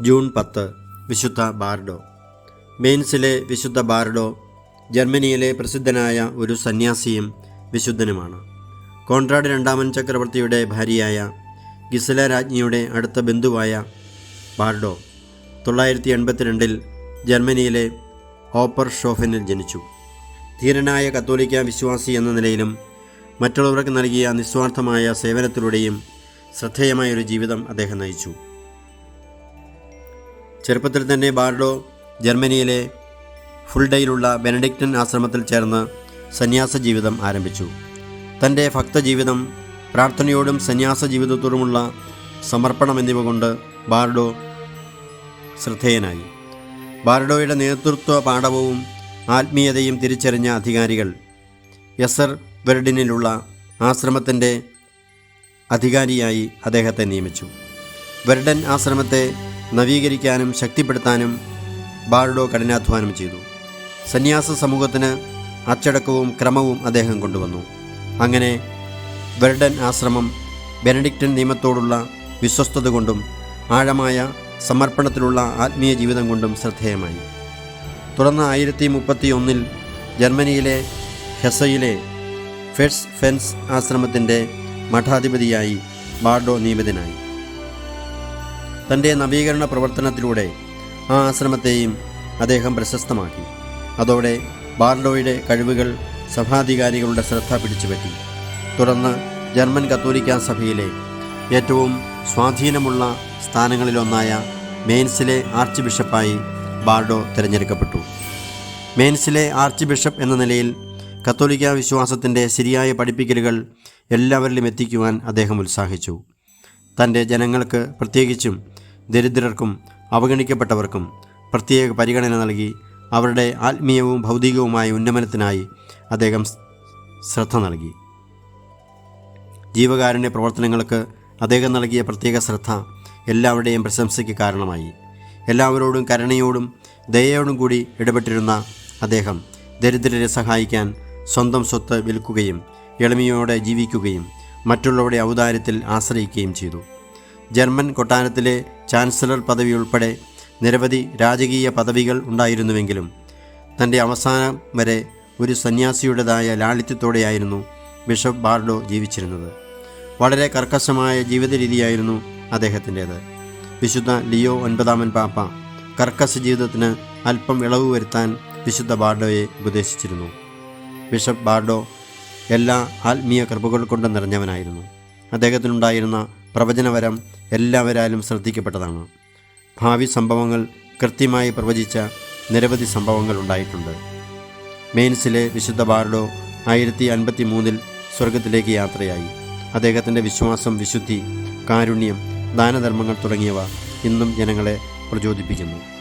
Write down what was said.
June പത്ത് വിശുദ്ധ ബാർഡോ. മെയിൻസിലെ വിശുദ്ധ ബാർഡോ ജർമ്മനിയിലെ പ്രസിദ്ധനായ ഒരു സന്യാസിയും വിശുദ്ധനുമാണ്. കോൺട്രാഡ് രണ്ടാമൻ ചക്രവർത്തിയുടെ ഭാര്യയായ ഗിസല രാജ്ഞിയുടെ അടുത്ത ബന്ധുവായ ബാർഡോ തൊള്ളായിരത്തി എൺപത്തിരണ്ടിൽ ജർമ്മനിയിലെ ഓപ്പർ ഷോഫനിൽ ജനിച്ചു. ധീരനായ കത്തോലിക്ക വിശ്വാസി എന്ന നിലയിലും മറ്റുള്ളവർക്ക് നൽകിയ നിസ്വാർത്ഥമായ സേവനത്തിലൂടെയും ശ്രദ്ധേയമായ ഒരു ജീവിതം അദ്ദേഹം നയിച്ചു. ചെറുപ്പത്തിൽ തന്നെ ബാർഡോ ജർമ്മനിയിലെ ഫുൾഡയിലുള്ള ബെനഡിക്റ്റൻ ആശ്രമത്തിൽ ചേർന്ന് സന്യാസ ജീവിതം ആരംഭിച്ചു. തന്റെ ഭക്തജീവിതം പ്രാർത്ഥനയോടും സന്യാസ ജീവിതത്തോടുമുള്ള സമർപ്പണം എന്നിവ കൊണ്ട് ബാർഡോ ശ്രദ്ധേയനായി. ബാർഡോയുടെ നേതൃത്വ പാഠവും ആത്മീയതയും തിരിച്ചറിഞ്ഞ അധികാരികൾ യസർ വെർഡിനിലുള്ള ആശ്രമത്തിന്റെ അധികാരിയായി അദ്ദേഹത്തെ നിയമിച്ചു. വെർഡൻ ആശ്രമത്തെ നവീകരിക്കാനും ശക്തിപ്പെടുത്താനും ബാർഡോ കഠിനാധ്വാനം ചെയ്തു. സന്യാസ സമൂഹത്തിന് അച്ചടക്കവും ക്രമവും അദ്ദേഹം കൊണ്ടുവന്നു. അങ്ങനെ വെർഡൻ ആശ്രമം ബെനഡിക്റ്റൻ നിയമത്തോടുള്ള വിശ്വസ്തത കൊണ്ടും ആഴമായ സമർപ്പണത്തിലുള്ള ആത്മീയ ജീവിതം കൊണ്ടും ശ്രദ്ധേയമായി. തുടർന്ന് ആയിരത്തി മുപ്പത്തി ഒന്നിൽ ജർമ്മനിയിലെ ഹെസയിലെ ഫെഡ്സ് ഫെൻസ് ആശ്രമത്തിന്റെ മഠാധിപതിയായി ബാർഡോ നിയമിതനായി. തന്റെ നവീകരണ പ്രവർത്തനത്തിലൂടെ ആ ആശ്രമത്തെയും അദ്ദേഹം പ്രശസ്തമാക്കി. അതോടെ ബാർഡോയുടെ കഴിവുകൾ സഭാധികാരികളുടെ ശ്രദ്ധ പിടിച്ചുപറ്റി. തുടർന്ന് ജർമ്മൻ കത്തോലിക്ക സഭയിലെ ഏറ്റവും സ്വാധീനമുള്ള സ്ഥാനങ്ങളിലൊന്നായ മെയിൻസിലെ ആർച്ച് ബിഷപ്പായി ബാർഡോ തിരഞ്ഞെടുക്കപ്പെട്ടു. മെയിൻസിലെ ആർച്ച് ബിഷപ്പ് എന്ന നിലയിൽ കത്തോലിക്ക വിശ്വാസത്തിന്റെ ശരിയായ പഠിപ്പിക്കലുകൾ എല്ലാവരിലും എത്തിക്കുവാൻ അദ്ദേഹം ഉത്സാഹിച്ചു. തന്റെ ജനങ്ങൾക്ക് പ്രത്യേകിച്ചും ദരിദ്രർക്കും അവഗണിക്കപ്പെട്ടവർക്കും പ്രത്യേക പരിഗണന നൽകി അവരുടെ ആത്മീയവും ഭൗതികവുമായ ഉന്നമനത്തിനായി അദ്ദേഹം ശ്രദ്ധ നൽകി. ജീവകാരുണ്യ പ്രവർത്തനങ്ങൾക്ക് അദ്ദേഹം നൽകിയ പ്രത്യേക ശ്രദ്ധ എല്ലാവരുടെയും പ്രശംസയ്ക്ക് കാരണമായി. എല്ലാവരോടും കരുണയോടും ദയയോടും കൂടി ഇടപെട്ടിരുന്ന അദ്ദേഹം ദരിദ്രരെ സഹായിക്കാൻ സ്വന്തം സ്വത്ത് വിൽക്കുകയും എളിമയോടെ ജീവിക്കുകയും മറ്റുള്ളവരുടെ ഔദാര്യത്തിൽ ആശ്രയിക്കുകയും ചെയ്തു. ജർമ്മൻ കൊട്ടാരത്തിലെ ചാൻസലർ പദവി ഉൾപ്പെടെ നിരവധി രാജകീയ പദവികൾ ഉണ്ടായിരുന്നുവെങ്കിലും തന്റെ അവസാനം വരെ ഒരു സന്യാസിയുടേതായ ലാളിത്യത്തോടെയായിരുന്നു ബിഷപ്പ് ബാർഡോ ജീവിച്ചിരുന്നത്. വളരെ കർക്കശമായ ജീവിത രീതിയായിരുന്നു അദ്ദേഹത്തിന്റേത്. വിശുദ്ധ ലിയോ ഒൻപതാമൻ പാപ്പ കർക്കശ ജീവിതത്തിന് അല്പം ഇളവ് വരുത്താൻ വിശുദ്ധ ബാർഡോയെ ഉപദേശിച്ചിരുന്നു. ബിഷപ്പ് ബാർഡോ എല്ലാ ആത്മീയ കൃപകൾ കൊണ്ട് നിറഞ്ഞവനായിരുന്നു. അദ്ദേഹത്തിനുണ്ടായിരുന്ന പ്രവചനവരം എല്ലാവരാലും ശ്രദ്ധിക്കപ്പെട്ടതാണ്. ഭാവി സംഭവങ്ങൾ കൃത്യമായി പ്രവചിച്ച നിരവധി സംഭവങ്ങൾ ഉണ്ടായിട്ടുണ്ട്. മെയിൻസിലെ വിശുദ്ധ ബാർഡോ ആയിരത്തി അൻപത്തി മൂന്നിൽ സ്വർഗത്തിലേക്ക് യാത്രയായി. അദ്ദേഹത്തിന്റെ വിശ്വാസം വിശുദ്ധി കാരുണ്യം ദാനധർമ്മങ്ങൾ തുടങ്ങിയവ ഇന്നും ജനങ്ങളെ പ്രചോദിപ്പിക്കുന്നു.